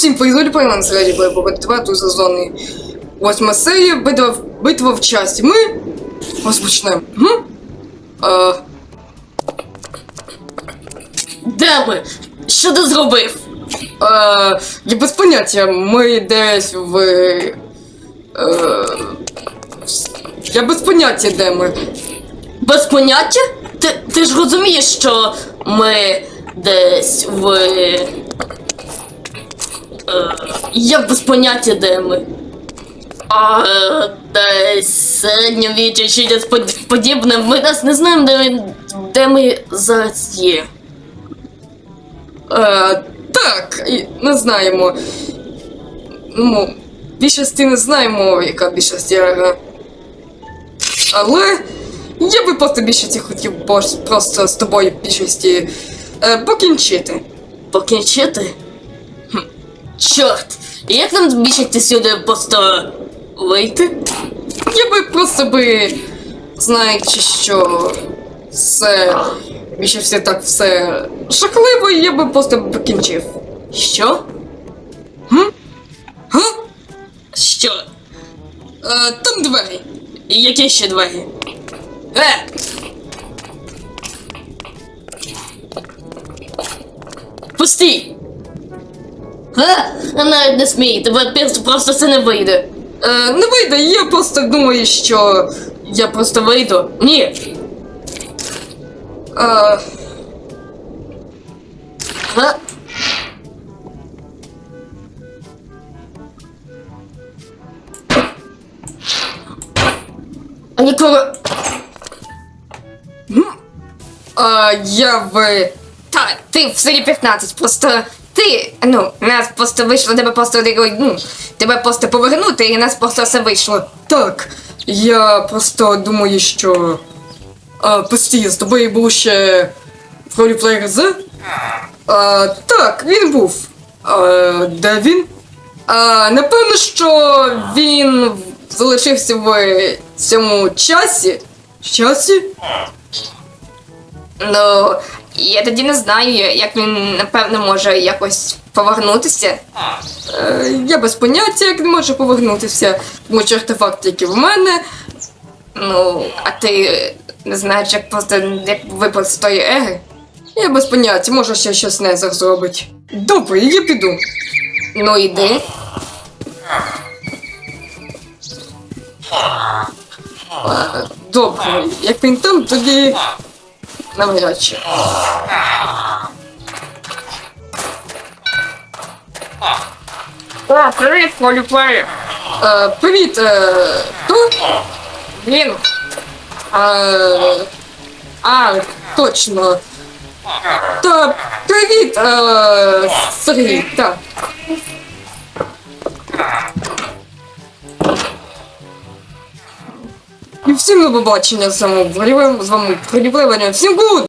всім привіт, пане на середі Плейбока 9 сезону. Восьма серія, битва, битва в часті. Ми розпочнемо. Угу. Е, Де ми? Що ти зробив? е, я без поняття, ми десь в... Е, я без поняття, де ми. Без поняття? Ти, ти ж розумієш, що ми десь в. Е, як без поняття, де ми? А, е, десь середньовіччя чи десь подібне. Ми нас не знаємо, де, ми- де ми зараз є. Е, так, не знаємо. Ну, більшості не знаємо, яка більшість є. Але я би просто більшості хотів просто з тобою більшості е, покінчити. Покінчити? Хм. Чорт! Як нам більше сюди просто вийти? Я би просто би, знаючи, що все більше все так все жахливо, я би просто покінчив. Що? Га? Що? Е, там двері. Які ще двері? Е! Пусти! Е! Навіть не смій, тебе просто це не вийде. Е, не вийде, я просто думаю, що Я просто вийду. Ні. е, Е? А ніколи. е, я в. Та, ти в селі 15, просто ти, ну, нас просто вийшло, тебе просто ну, тебе просто повернути, і нас просто все вийшло. Так, я просто думаю, що. А, постій, з тобою був ще роліплеєр з? А, так, він був. А, де він? А, напевно, що він залишився в цьому часі. Часі? Ну, я тоді не знаю, як він, напевно, може якось повернутися. Е, я без поняття, як не може повернутися, тому що артефакт тільки в мене. Ну, а ти не знаєш, як просто як випад з тої ери? Я без поняття, може ще щось не зробить. Добре, я піду. Ну, іди. Добре, як він там, тоді навряд чи. О, привіт, поліплеєр. Е, привіт, е, хто? Він. Е, а, точно. Та привіт, е, Сергій, так. І всім до побачення з вами, з вами, з Всім гуд!